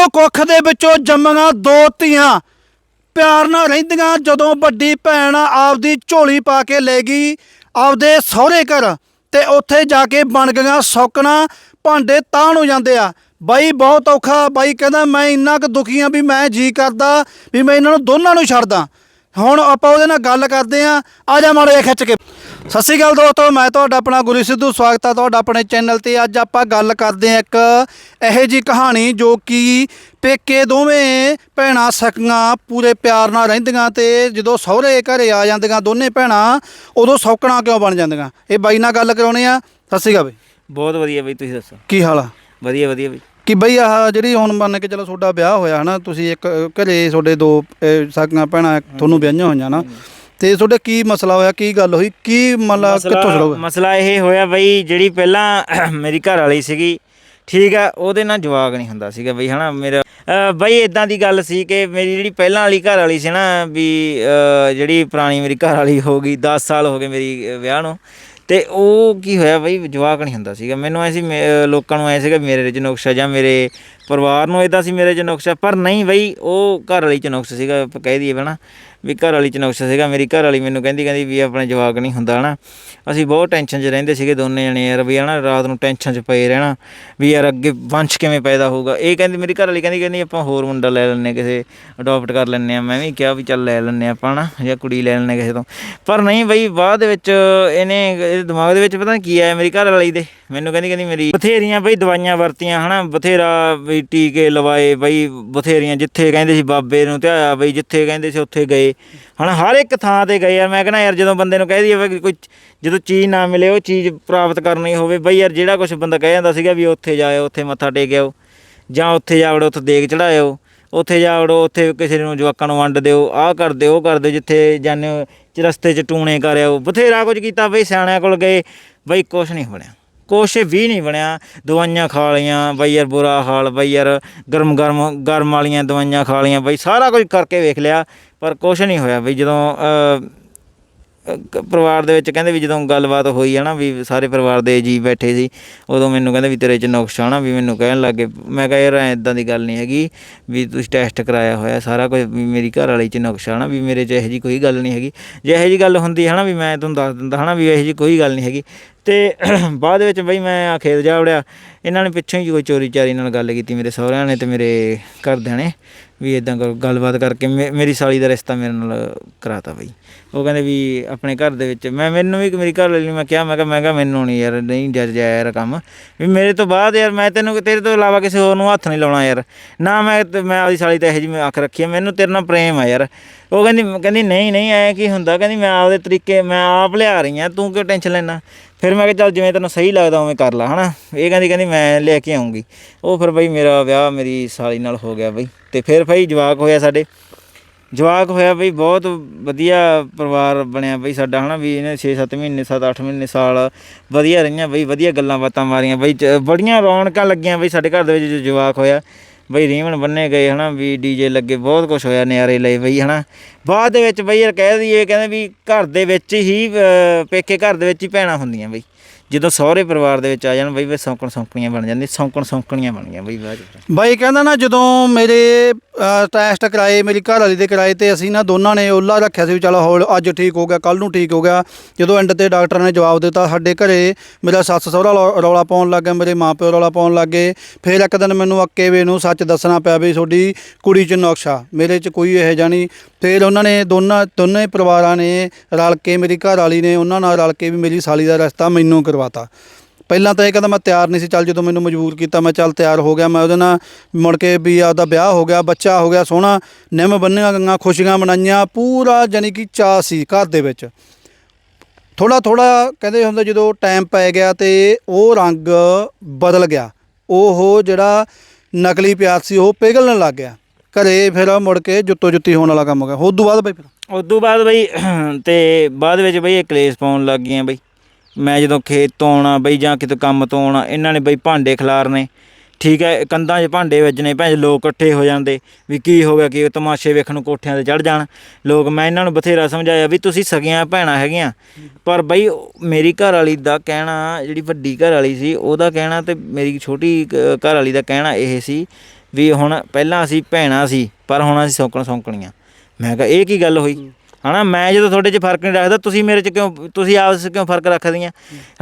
ਇੱਕੋ ਕੁੱਖ ਦੇ ਵਿੱਚੋਂ ਜੰਮੀਆਂ ਦੋ ਧੀਆਂ। ਪਿਆਰ ਨਾਲ ਰਹਿੰਦੀਆਂ ਜਦੋਂ ਵੱਡੀ ਭੈਣ ਆਪਦੀ ਝੋਲੀ ਪਾ ਕੇ ਲੈ ਗਈ, ਆਪਦੇ ਸਹੁਰੇ ਘਰ ਤੇ ਉੱਥੇ ਜਾ ਕੇ ਬਣ ਗਈਆਂ ਸੌਕਣਾ, ਭਾਂਡੇ ਤਾਣ ਹੋ ਜਾਂਦੇ ਆ। ਬਾਈ, ਬਹੁਤ ਔਖਾ। ਬਾਈ ਕਹਿੰਦਾ, ਮੈਂ ਇੰਨਾ ਕੁ ਦੁਖੀ ਆ ਵੀ ਮੈਂ ਜੀ ਕਰਦਾ, ਵੀ ਮੈਂ ਇਹਨਾਂ ਨੂੰ ਦੋਨਾਂ ਨੂੰ ਛੱਡਦਾ। ਹੁਣ ਆਪਾਂ ਉਹਦੇ ਨਾਲ ਗੱਲ ਕਰਦੇ ਆ ਆ ਜਾ ਮਾੜਾ ਜਿਹਾ ਖਿੱਚ ਕੇ। ਸਤਿ ਸ਼੍ਰੀ ਅਕਾਲ ਦੋਸਤੋ ਮੈਂ ਤੁਹਾਡਾ ਆਪਣਾ ਗੁਰੂ ਸਿੱਧੂ ਸਵਾਗਤ ਹੈ ਤੁਹਾਡਾ ਆਪਣੇ ਚੈਨਲ ਤੇ। ਅੱਜ ਆਪਾਂ ਗੱਲ ਕਰਦੇ ਆ ਇੱਕ ਇਹੋ ਜੀ ਕਹਾਣੀ ਜੋ ਕਿ ਪੇਕੇ ਦੋਵੇਂ ਭੈਣਾਂ ਸਕੀਆਂ ਪੂਰੇ ਪਿਆਰ ਨਾਲ ਰਹਿੰਦੀਆਂ ਤੇ ਜਦੋਂ ਸਹੁਰੇ ਘਰੇ ਆ ਜਾਂਦੀਆਂ ਦੋਨੇ ਭੈਣਾਂ ਉਦੋਂ ਸੌਕਣਾ ਕਿਉਂ ਬਣ ਜਾਂਦੀਆਂ? ਇਹ ਬਾਈ ਨਾਲ ਗੱਲ ਕਰਾਉਣੀ ਆ। ਸਤਿ ਸ਼੍ਰੀ ਅਕਾਲ ਬਈ। ਬਹੁਤ ਵਧੀਆ ਬਈ ਤੁਸੀਂ ਦੱਸੋ। ਕੀ ਹਾਲ ਆ? ਵਧੀਆ ਵਧੀਆ ਬਈ। ਕਿ ਬਈ ਆਹ ਜਿਹੜੀ ਹੁਣ ਮੰਨ ਕੇ ਚਲੋ ਤੁਹਾਡਾ ਵਿਆਹ ਹੋਇਆ ਹਨਾ ਤੁਸੀਂ ਇੱਕ ਘਰੇ ਤੁਹਾਡੇ ਦੋ ਅ, ਸਾਕੀਆਂ ਭੈਣਾਂ ਤੁਹਾਨੂੰ ਵਿਆਹੀਆਂ ਹੋਈਆਂ ਨਾ ਤੇ ਤੁਹਾਡੇ ਕੀ ਮਸਲਾ ਹੋਇਆ ਕੀ ਗੱਲ ਹੋਈ ਕੀ ਮਤਲਬ ਕਿੱਥੋਂ ਸ਼ੁਰੂ ਹੋਇਆ? ਮਸਲਾ ਇਹ ਹੋਇਆ ਬਈ ਜਿਹੜੀ ਪਹਿਲਾਂ ਮੇਰੀ ਘਰ ਵਾਲੀ ਸੀਗੀ ਠੀਕ ਆ ਉਹਦੇ ਨਾਲ ਜਵਾਕ ਨਹੀਂ ਹੁੰਦਾ ਸੀਗਾ ਬਈ ਹਨਾ ਮੇਰਾ ਬਈ ਇਦਾਂ ਦੀ ਗੱਲ ਸੀ ਕਿ ਮੇਰੀ ਜਿਹੜੀ ਪਹਿਲਾਂ ਵਾਲੀ ਘਰ ਵਾਲੀ ਸੀ ਨਾ ਵੀ ਜਿਹੜੀ ਪੁਰਾਣੀ ਮੇਰੀ ਘਰ ਵਾਲੀ ਹੋ ਗਈ 10 ਸਾਲ ਹੋ ਗਏ ਮੇਰੀ ਵਿਆਹ ਨੂੰ ਤੇ ਉਹ ਕੀ ਹੋਇਆ ਬਈ, ਜਵਾਕ ਨਹੀਂ ਹੁੰਦਾ ਸੀਗਾ। ਮੈਨੂੰ ਐ ਸੀ, ਮੇ- ਲੋਕਾਂ ਨੂੰ ਐ ਸੀਗਾ ਮੇਰੇ ਚ ਨੁਕਸਾ ਜਾਂ ਮੇਰੇ ਪਰਿਵਾਰ ਨੂੰ ਇਦਾਂ ਸੀ ਮੇਰੇ ਚ ਨੁਕਸਾ ਪਰ ਨਹੀਂ ਬਈ, ਉਹ ਘਰ ਵਾਲੀ ਚ ਨੁਕਸ ਸੀਗਾ ਕਹਿ ਦਈਏ ਹਨਾ। ਵੀ ਘਰ ਵਾਲੀ ਚ ਨੁਕਸ ਸੀਗਾ। ਮੇਰੀ ਘਰ ਵਾਲੀ ਮੈਨੂੰ ਕਹਿੰਦੀ ਕਹਿੰਦੀ ਵੀ ਆਪਣੇ ਜਵਾਕ ਨਹੀਂ ਹੁੰਦਾ ਹਨਾ। ਅਸੀਂ ਬਹੁਤ ਟੈਨਸ਼ਨ 'ਚ ਰਹਿੰਦੇ ਸੀਗੇ ਦੋਨੇ ਜਣੇ ਯਾਰ ਵੀ ਹਨਾ, ਰਾਤ ਨੂੰ ਟੈਨਸ਼ਨ 'ਚ ਪਏ ਰਹਿਣਾ ਵੀ ਯਾਰ ਅੱਗੇ ਵੰਸ਼ ਕਿਵੇਂ ਪੈਦਾ ਹੋਊਗਾ। ਇਹ ਕਹਿੰਦੀ, ਮੇਰੀ ਘਰ ਵਾਲੀ ਕਹਿੰਦੀ ਕਹਿੰਦੀ ਆਪਾਂ ਹੋਰ ਮੁੰਡਾ ਲੈ ਲੈਂਦੇ ਹਾਂ, ਕਿਸੇ ਅਡਾਪਟ ਕਰ ਲੈਂਦੇ ਆ ਮੈਂ ਵੀ ਕਿਹਾ ਵੀ ਚੱਲ ਲੈ ਲੈਂਦੇ ਹਾਂ ਆਪਾਂ ਹਨਾ, ਜਾਂ ਕੁੜੀ ਲੈ ਲੈਂਦੇ ਹਾਂ ਕਿਸੇ ਤੋਂ। ਪਰ ਨਹੀਂ ਬਈ, ਬਾਅਦ ਦੇ ਵਿੱਚ ਇਹਨੇ, ਇਹਦੇ ਦਿਮਾਗ ਦੇ ਵਿੱਚ ਪਤਾ ਨਹੀਂ ਕੀ ਆਇਆ ਮੇਰੀ ਘਰ ਵਾਲੀ ਦੇ। ਮੈਨੂੰ ਕਹਿੰਦੀ ਕਹਿੰਦੀ ਮੇਰੀ ਬਥੇਰੀਆਂ ਬਈ ਦਵਾਈਆਂ ਵਰਤੀਆਂ ਹਨਾ, ਬਥੇਰਾ ਵੀ ਟੀਕੇ ਲਵਾਏ ਬਈ, ਬਥੇਰੀਆਂ ਜਿੱਥੇ ਕਹਿੰਦੇ ਸੀ ਬਾਬੇ ਨੂੰ ਧਿਆਇਆ ਬਈ, ਜਿੱਥੇ ਕਹਿੰਦੇ ਸੀ ਉੱਥੇ ਗਏ। ਹੁਣ ਹਰ ਇੱਕ ਥਾਂ ਤੇ ਗਏ ਯਾਰ ਮੈਂ ਕਹਿੰਦਾ ਯਾਰ ਜਦੋਂ ਬੰਦੇ ਨੂੰ ਕਹਿ ਦਈਏ ਵੀ ਕੋਈ ਜਦੋਂ ਚੀਜ਼ ਨਾ ਮਿਲੇ, ਉਹ ਚੀਜ਼ ਪ੍ਰਾਪਤ ਕਰਨੀ ਹੋਵੇ, ਬਈ ਯਾਰ ਜਿਹੜਾ ਕੁਝ ਬੰਦਾ ਕਹਿ ਜਾਂਦਾ ਸੀਗਾ ਵੀ ਉੱਥੇ ਜਾਇਓ, ਉੱਥੇ ਮੱਥਾ ਟੇਕਿਓ, ਜਾਂ ਉੱਥੇ ਜਾ ਵੜੋ ਉੱਥੇ ਦੇਗ ਚੜਾਇਓ, ਉੱਥੇ ਜਾ ਵੜੋ ਉੱਥੇ ਕਿਸੇ ਨੂੰ ਜਵਾਕਾਂ ਨੂੰ ਵੰਡ ਦਿਓ, ਆਹ ਕਰ ਦਿਓ, ਉਹ ਕਰ ਦਿਓ, ਜਿੱਥੇ ਜਾਂਦੇ ਹੋ ਚ ਰਸਤੇ 'ਚ ਟੂਣੇ ਕਰਿਓ, ਬਥੇਰਾ ਕੁਝ ਕੀਤਾ ਬਈ, ਸਿਆਣਿਆਂ ਕੋਲ ਗਏ, ਬਈ ਕੁਛ ਨਹੀਂ ਹੋਣਿਆ ਕੁਛ ਵੀ ਨਹੀਂ ਬਣਿਆ। ਦਵਾਈਆਂ ਖਾ ਲਈਆਂ ਬਈ ਯਾਰ ਬੁਰਾ ਹਾਲ ਬਈ ਯਾਰ ਗਰਮ ਗਰਮ ਗਰਮ ਵਾਲੀਆਂ ਦਵਾਈਆਂ ਖਾ ਲਈਆਂ, ਬਈ ਸਾਰਾ ਕੁਝ ਕਰਕੇ ਵੇਖ ਲਿਆ, ਪਰ ਕੁਛ ਨਹੀਂ ਹੋਇਆ ਬਈ ਜਦੋਂ ਪਰਿਵਾਰ ਦੇ ਵਿੱਚ ਕਹਿੰਦੇ ਵੀ ਜਦੋਂ ਗੱਲਬਾਤ ਹੋਈ ਹੈ ਨਾ ਵੀ ਸਾਰੇ ਪਰਿਵਾਰ ਦੇ ਜੀ ਬੈਠੇ ਸੀ, ਉਦੋਂ ਮੈਨੂੰ ਕਹਿੰਦੇ ਵੀ ਤੇਰੇ 'ਚ ਨੁਕਸ ਆ ਵੀ ਮੈਨੂੰ ਕਹਿਣ ਲੱਗੇ, ਮੈਂ ਕਿਹਾ ਯਾਰ ਐਦਾਂ ਦੀ ਗੱਲ ਨਹੀਂ ਹੈਗੀ, ਵੀ ਤੁਸੀਂ ਟੈਸਟ ਕਰਾਇਆ ਹੋਇਆ ਸਾਰਾ ਕੁਝ, ਵੀ ਮੇਰੀ ਘਰ ਵਾਲੀ 'ਚ ਨੁਕਸ ਆ ਨਾ, ਵੀ ਮੇਰੇ 'ਚ ਇਹੋ ਜੀ ਕੋਈ ਗੱਲ ਨਹੀਂ ਹੈਗੀ। ਜੇ ਇਹੋ ਜੀ ਗੱਲ ਹੁੰਦੀ ਹੈ ਨਾ ਵੀ ਮੈਂ ਤੁਹਾਨੂੰ ਦੱਸ ਦਿੰਦਾ ਹਨਾ ਵੀ ਇਹੋ ਜੀ ਕੋਈ ਗੱਲ ਨਹੀਂ ਹੈਗੀ ਤੇ ਬਾਅਦ ਵਿੱਚ ਬਈ ਮੈਂ ਆ ਖੇਤ ਜਾ ਵੜਿਆ। ਇਹਨਾਂ ਨੇ ਪਿੱਛੋਂ ਹੀ ਕੋਈ ਚੋਰੀ ਚਾਰੀ ਨਾਲ ਗੱਲ ਕੀਤੀ ਮੇਰੇ ਸਹੁਰਿਆਂ ਨੇ ਤੇ ਮੇਰੇ ਘਰਦਿਆਂ ਨੇ। ਵੀ ਇਦਾਂ ਗੱਲਬਾਤ ਕਰਕੇ ਮੇ- ਮੇਰੀ ਸਾਲੀ ਦਾ ਰਿਸ਼ਤਾ ਮੇਰੇ ਨਾਲ ਕਰਾਤਾ ਬਈ। ਉਹ ਕਹਿੰਦੇ ਵੀ ਆਪਣੇ ਘਰ ਦੇ ਵਿੱਚ, ਮੈਂ, ਮੈਨੂੰ ਵੀ ਮੇਰੀ ਘਰ ਵਾਲੀ ਨੂੰ ਮੈਂ ਕਿਹਾ ਮੈਂ ਕਿਹਾ ਮੈਂ ਕਿਹਾ ਮੈਨੂੰ ਨਹੀਂ ਯਾਰ, ਨਹੀਂ ਜੱਜ ਜਾਇਆ ਯਾਰ ਕੰਮ। ਵੀ ਮੇਰੇ ਤੋਂ ਬਾਅਦ ਯਾਰ, ਮੈਂ ਤੈਨੂੰ ਤੇਰੇ ਤੋਂ ਇਲਾਵਾ ਕਿਸੇ ਹੋਰ ਨੂੰ ਹੱਥ ਨਹੀਂ ਲਾਉਣਾ ਯਾਰ। ਨਾ ਮੈਂ ਤੇ, ਮੈਂ ਆਪਦੀ ਸਾਲੀ ਤਾਂ ਇਹੋ ਜਿਹੀ ਮੈਂ ਅੱਖ ਰੱਖੀ ਆ, ਮੈਨੂੰ ਤੇਰੇ ਨਾਲ ਪ੍ਰੇਮ ਆ ਯਾਰ। ਉਹ ਕਹਿੰਦੀ ਕਹਿੰਦੀ ਨਹੀਂ ਨਹੀਂ, ਐ ਕੀ ਹੁੰਦਾ? ਕਹਿੰਦੀ ਮੈਂ ਆਪਦੇ ਤਰੀਕੇ, ਮੈਂ ਆਪ ਲਿਆ ਰਹੀ ਆ, ਤੂੰ ਕਿਉਂ ਟੈਨਸ਼ਨ ਲੈਣਾ ਫਿਰ ਮੈਂ ਕਿਹਾ, ਚੱਲ ਜਿਵੇਂ ਤੈਨੂੰ ਸਹੀ ਲੱਗਦਾ, ਉਵੇਂ ਕਰ ਲਾ, ਹਨਾ? ਇਹ ਕਹਿੰਦੀ ਕਹਿੰਦੀ ਮੈਂ ਲੈ ਕੇ ਆਉਂਗੀ ਉਹ ਫਿਰ ਬਈ ਮੇਰਾ ਵਿਆਹ ਮੇਰੀ ਸਾਲੀ ਨਾਲ ਹੋ ਗਿਆ ਬਈ। ਤੇ ਫਿਰ ਭਾਈ ਜਵਾਕ ਹੋਇਆ ਸਾਡੇ। ਜਵਾਕ ਹੋਇਆ ਬਈ ਬਹੁਤ ਵਧੀਆ ਪਰਿਵਾਰ ਬਣਿਆ ਬਈ ਸਾਡਾ, ਹਨਾ ਵੀ ਇਹਨੇ 6-7 ਮਹੀਨੇ 7-8 ਮਹੀਨੇ ਸਾਲ ਵਧੀਆ ਰਹੀਆਂ ਬਈ, ਵਧੀਆ ਗੱਲਾਂ ਬਾਤਾਂ ਮਾਰੀਆਂ ਬਈ, ਚ- ਬੜੀਆਂ ਰੌਣਕਾਂ ਲੱਗੀਆਂ ਬਈ ਸਾਡੇ ਘਰ ਦੇ ਵਿੱਚ ਜੋ ਜਵਾਕ ਹੋਇਆ। ਬਈ ਰੀਵਨ ਬੰਨੇ ਗਏ, ਹਨਾ ਵੀ ਡੀਜੇ ਲੱਗੇ, ਬਹੁਤ ਕੁਝ ਹੋਇਆ ਨਿਆਰੇ ਲਏ ਬਈ, ਹਨਾ। ਬਾਅਦ ਦੇ ਵਿੱਚ ਬਈ ਯਾਰ ਕਹਿ ਦਈਏ, ਕਹਿੰਦੇ ਵੀ ਘਰ ਦੇ ਵਿੱਚ ਹੀ ਪੇਕੇ ਘਰ ਦੇ ਵਿੱਚ ਹੀ ਭੈਣਾਂ ਹੁੰਦੀਆਂ ਬਈ। ਜਦੋਂ ਸਹੁਰੇ ਪਰਿਵਾਰ ਦੇ ਵਿੱਚ ਆ ਜਾਣ, ਬਈ ਵੇ ਸੌਂਕਣ ਸੌਂਕਣੀਆਂ ਬਣ ਜਾਂਦੀਆਂ ਸੌਂਕਣ ਸੌਂਕਣੀਆਂ ਬਣ ਗਈਆਂ, ਬਈ ਬਾਅਦ ਚ ਬਾਈ ਕਹਿੰਦਾ ਨਾ ਜਦੋਂ ਮੇਰੇ ਟੈਸਟ ਕਰਾਏ, ਮੇਰੀ ਘਰ ਵਾਲੀ ਦੇ ਕਰਾਏ ਤੇ ਅਸੀਂ ਨਾ ਦੋਨਾਂ ਨੇ ਓਲਾ ਰੱਖਿਆ ਸੀ ਵੀ ਚਲੋ ਹੌਲ ਅੱਜ ਠੀਕ ਹੋ ਗਿਆ ਕੱਲ ਨੂੰ ਠੀਕ ਹੋ ਗਿਆ। ਜਦੋਂ ਐਂਡ ਤੇ ਡਾਕਟਰ ਨੇ ਜਵਾਬ ਦਿੱਤਾ, ਸਾਡੇ ਘਰੇ ਮੇਰਾ ਸੱਸ ਸਹੁਰਾ ਰੌ- ਰੌਲਾ ਪਾਉਣ ਲੱਗ ਗਿਆ, ਮੇਰੇ ਮਾਪਿਓ ਰੌਲਾ ਪਾਉਣ ਲੱਗ ਗਏ। ਫਿਰ ਇੱਕ ਦਿਨ ਮੈਨੂੰ ਅੱਕੇ ਵੇ ਨੂੰ ਸੱਚ ਦੱਸਣਾ ਪਿਆ ਵੀ ਤੁਹਾਡੀ ਕੁੜੀ 'ਚ ਨੁਕਸਾ, ਮੇਰੇ 'ਚ ਕੋਈ ਇਹ ਜਾਣੀ ਫਿਰ ਉਹਨਾਂ ਨੇ ਦੋਨਾਂ, ਦੋਨੇ ਪਰਿਵਾਰਾਂ ਨੇ ਰਲ ਕੇ, ਮੇਰੀ ਘਰ ਵਾਲੀ ਨੇ ਉਹਨਾਂ ਨਾਲ ਰਲ ਕੇ ਵੀ ਮੇਰੀ ਸਾਲੀ ਦਾ ਰਸਤਾ ਮੈਨੂੰ ਕਰਵਾਤਾ। ਪਹਿਲਾਂ ਤਾਂ ਇਹ ਕਹਿੰਦਾ ਮੈਂ ਤਿਆਰ ਨਹੀਂ ਸੀ, ਚੱਲ ਜਦੋਂ ਮੈਨੂੰ ਮਜਬੂਰ ਕੀਤਾ ਮੈਂ ਚੱਲ ਤਿਆਰ ਹੋ ਗਿਆ, ਮੈਂ ਉਹਦੇ ਨਾਲ ਮੁੜ ਕੇ ਵੀ ਆਪਦਾ ਵਿਆਹ ਹੋ ਗਿਆ, ਬੱਚਾ ਹੋ ਗਿਆ, ਸੋਹਣਾ, ਨਿੰਮ ਬੰਨੀਆਂ ਗਈਆਂ, ਖੁਸ਼ੀਆਂ ਮਨਾਈਆਂ, ਪੂਰਾ ਜਾਨੀ ਕਿ ਚਾਅ ਸੀ ਘਰ ਦੇ ਵਿੱਚ। ਥੋੜਾ ਥੋੜਾ ਕਹਿੰਦੇ ਹੁੰਦੇ ਜਦੋਂ ਟਾਈਮ ਪੈ ਗਿਆ ਤੇ ਉਹ ਰੰਗ ਬਦਲ ਗਿਆ। ਉਹ ਜਿਹੜਾ ਨਕਲੀ ਪਿਆਰ ਸੀ, ਉਹ ਪਿਘਲਣ ਲੱਗ ਗਿਆ। ਘਰੇ ਫਿਰ ਮੁੜ ਕੇ ਜੁੱਤੋ ਜੁੱਤੀ ਹੋਣ ਵਾਲਾ ਕੰਮ ਹੋ ਗਿਆ। ਉਸ ਤੋਂ ਬਾਅਦ ਬਈ ਫਿਰ? ਤੋਂ ਬਾਅਦ ਬਈ, ਤੇ ਬਾਅਦ ਵਿੱਚ ਬਈ ਇਹ ਕਲੇਸ਼ ਪਾਉਣ ਲੱਗ ਗਈਆਂ ਬਈ। ਮੈਂ ਜਦੋਂ ਖੇਤ ਤੋਂ ਆਉਣਾ ਬਈ ਜਾਂ ਕਿਤੇ ਕੰਮ ਤੋਂ ਆਉਣਾ, ਇਹਨਾਂ ਨੇ ਬਈ ਭਾਂਡੇ ਖਿਲਾਰਨੇ ਠੀਕ ਹੈ, ਕੰਧਾਂ 'ਚ ਭਾਂਡੇ ਵੱਜਣੇ ਭੈਣ ਲੋਕ ਇਕੱਠੇ ਹੋ ਜਾਂਦੇ। ਵੀ ਕੀ ਹੋ ਗਿਆ, ਕਿ ਤਮਾਸ਼ੇ ਵੇਖਣ ਨੂੰ ਕੋਠਿਆਂ ਤੇ ਚੜ ਜਾਣ। ਲੋਕ, ਮੈਂ ਇਹਨਾਂ ਨੂੰ ਬਥੇਰਾ ਸਮਝਾਇਆ ਵੀ ਤੁਸੀਂ ਸਗੀਆਂ ਭੈਣਾਂ ਹੈਗੀਆਂ। ਪਰ ਬਈ ਮੇਰੀ ਘਰ ਵਾਲੀ ਦਾ ਕਹਿਣਾ, ਜਿਹੜੀ ਵੱਡੀ ਘਰ ਵਾਲੀ ਸੀ, ਉਹਦਾ ਕਹਿਣਾ ਤੇ ਮੇਰੀ ਛੋਟੀ ਘਰ ਵਾਲੀ ਦਾ ਕਹਿਣਾ ਇਹ ਸੀ ਵੀ ਹੁਣ ਪਹਿਲਾਂ ਅਸੀਂ ਭੈਣਾਂ ਸੀ, ਪਰ ਹੁਣ ਅਸੀਂ ਸੌਂਕਣ ਸੌਂਕਣੀਆਂ ਮੈਂ ਕਿਹਾ, ਇਹ ਕੀ ਗੱਲ ਹੋਈ? ਹਨਾ, ਮੈਂ ਜਦੋਂ ਤੁਹਾਡੇ 'ਚ ਫ਼ਰਕ ਨਹੀਂ ਰੱਖਦਾ, ਤੁਸੀਂ ਮੇਰੇ 'ਚ ਕਿਉਂ, ਤੁਸੀਂ ਆਪਸ 'ਚ ਕਿਉਂ ਫ਼ਰਕ ਰੱਖਦੀਆਂ?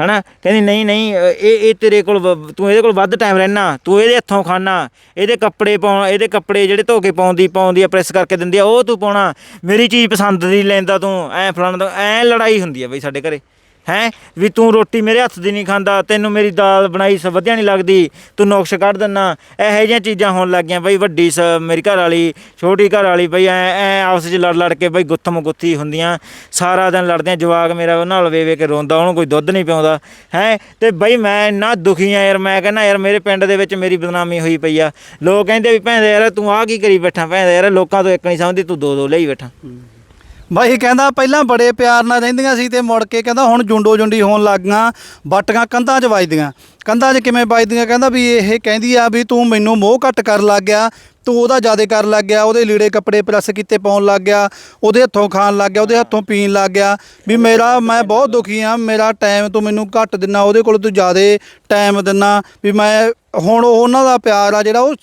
ਹਨਾ, ਕਹਿੰਦੀ ਨਹੀਂ ਨਹੀਂ, ਇਹ ਇਹ ਤੇਰੇ ਕੋਲ ਵ- ਤੂੰ ਇਹਦੇ ਕੋਲ ਵੱਧ ਟਾਈਮ ਰਹਿਣਾ, ਤੂੰ ਇਹਦੇ ਹੱਥੋਂ ਖਾਣਾ, ਇਹਦੇ ਕੱਪੜੇ ਪਾਉਣ, ਇਹਦੇ ਕੱਪੜੇ ਜਿਹੜੇ ਧੋ ਕੇ ਪਾਉਂਦੀ ਪਾਉਂਦੀ, ਆ ਪ੍ਰੈਸ ਕਰਕੇ ਦਿੰਦੀ ਆ, ਉਹ ਤੂੰ ਪਾਉਣਾ। ਮੇਰੀ ਚੀਜ਼ ਪਸੰਦ ਨਹੀਂ ਲੈਂਦਾ ਤੂੰ, ਐ ਫਲਾਣਾ ਐ ਲੜਾਈ ਹੁੰਦੀ ਆ ਬਈ ਸਾਡੇ ਘਰੇ। ਹੈ? ਵੀ ਤੂੰ ਰੋਟੀ ਮੇਰੇ ਹੱਥ ਦੀ ਨਹੀਂ ਖਾਂਦਾ, ਤੈਨੂੰ ਮੇਰੀ ਦਾਲ ਬਣਾਈ ਸ ਵਧੀਆ ਨਹੀਂ ਲੱਗਦੀ, ਤੂੰ ਨੁਕਸ ਕੱਢ ਦਿੰਨਾ। ਇਹੋ ਜਿਹੀਆਂ ਚੀਜ਼ਾਂ ਹੋਣ ਲੱਗੀਆਂ ਬਈ, ਵੱਡੀ ਸ ਮੇਰੀ ਘਰ ਵਾਲੀ ਛੋਟੀ ਘਰ ਵਾਲੀ ਬਈ, ਐ ਐ ਆਪਸ ਵਿੱਚ ਲੜ ਲੜ ਕੇ ਬਈ ਗੁੱਥਮ ਗੁੱਥੀ ਹੁੰਦੀਆਂ। ਸਾਰਾ ਦਿਨ ਲੜਦੀਆਂ ਜਵਾਕ ਮੇਰਾ ਉਹ ਨਾਲ ਵੇ ਵੇ ਕੇ ਰੋਂਦਾ, ਉਹਨੂੰ ਕੋਈ ਦੁੱਧ ਨਹੀਂ ਪਿਆਉਂਦਾ। ਹੈ? ਤੇ ਬਈ ਮੈਂ ਇੰਨਾ ਦੁਖੀ ਆ ਯਾਰ, ਮੈਂ ਕਹਿੰਦਾ ਯਾਰ ਮੇਰੇ ਪਿੰਡ ਦੇ ਵਿੱਚ ਮੇਰੀ ਬਦਨਾਮੀ ਹੋਈ ਪਈ ਆ। ਲੋਕ ਕਹਿੰਦੇ ਵੀ ਭੈਣ ਯਾਰ ਤੂੰ ਆਹ ਕੀ ਕਰੀ ਬੈਠਾ, ਭੈਣ ਯਾਰ ਲੋਕਾਂ ਤੋਂ ਇੱਕ ਨਹੀਂ ਸਮਝਦੀ, ਤੂੰ ਦੋ ਦੋ ਲਈ ਬੈਠਾ। ਬਾਈ ਕਹਿੰਦਾ ਪਹਿਲਾਂ ਬੜੇ ਪਿਆਰ ਨਾਲ ਰਹਿੰਦੀਆਂ ਸੀ ਤੇ ਮੁੜ ਕੇ ਕਹਿੰਦਾ ਹੁਣ ਜੁੰਡੋ ਜੁੰਡੀ ਹੋਣ ਲੱਗ ਗਈਆਂ, ਬਾਟੀਆਂ ਕੰਧਾਂ 'ਚ ਵੱਜਦੀਆਂ। ਕੰਧਾਂ 'ਚ ਕਿਵੇਂ ਵੱਜਦੀਆਂ? ਕਹਿੰਦਾ ਵੀ ਇਹ ਕਹਿੰਦੀ ਆ ਵੀ ਤੂੰ ਮੈਨੂੰ ਮੋਹ ਘੱਟ ਕਰ ਲੱਗ ਗਿਆ, ਤੂੰ ਉਹਦਾ ਜ਼ਿਆਦਾ ਕਰਨ ਲੱਗ ਗਿਆ, ਉਹਦੇ ਲੀੜੇ ਕੱਪੜੇ ਪ੍ਰੈਸ ਕੀਤੇ ਪਾਉਣ ਲੱਗ ਗਿਆ, ਉਹਦੇ ਹੱਥੋਂ ਖਾਣ ਲੱਗ ਗਿਆ, ਉਹਦੇ ਹੱਥੋਂ ਪੀਣ ਲੱਗ ਗਿਆ। ਵੀ ਮੇਰਾ, ਮੈਂ ਬਹੁਤ ਦੁਖੀ ਆ, ਮੇਰਾ ਟਾਈਮ ਤੂੰ ਮੈਨੂੰ ਘੱਟ ਦਿੰਨਾ, ਉਹਦੇ ਕੋਲ ਤੂੰ ਜ਼ਿਆਦਾ ਟਾਈਮ ਦਿੰਨਾ। ਵੀ ਮੈਂ ਹੁਣ ਉਹਨਾਂ ਦਾ ਪਿਆਰ ਆ ਜਿਹੜਾ ਉਹ